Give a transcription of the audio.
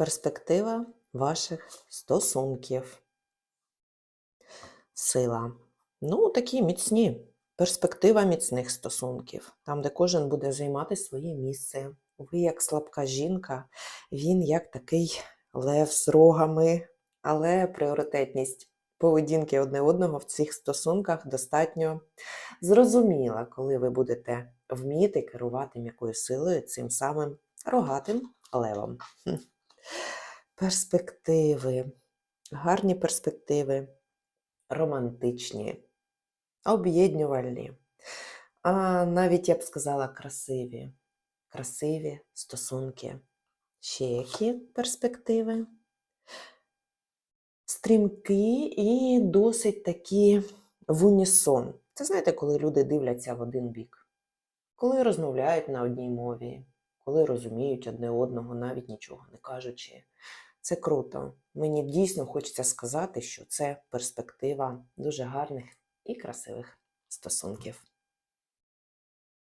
перспектива ваших стосунків. Сила. Ну, такі міцні. Перспектива міцних стосунків, там, де кожен буде займати своє місце. Ви, як слабка жінка, він як такий лев з рогами, але пріоритетність поведінки одне одного в цих стосунках достатньо зрозуміла, коли ви будете вміти керувати м'якою силою цим самим рогатим левом. Перспективи, гарні перспективи, романтичні, об'єднувальні, а навіть я б сказала красиві, красиві стосунки. Ще які перспективи? Стрімкі і досить такі в унісон. Це знаєте, коли люди дивляться в один бік, коли розмовляють на одній мові, коли розуміють одне одного, навіть нічого не кажучи. Це круто. Мені дійсно хочеться сказати, що це перспектива дуже гарних і красивих стосунків.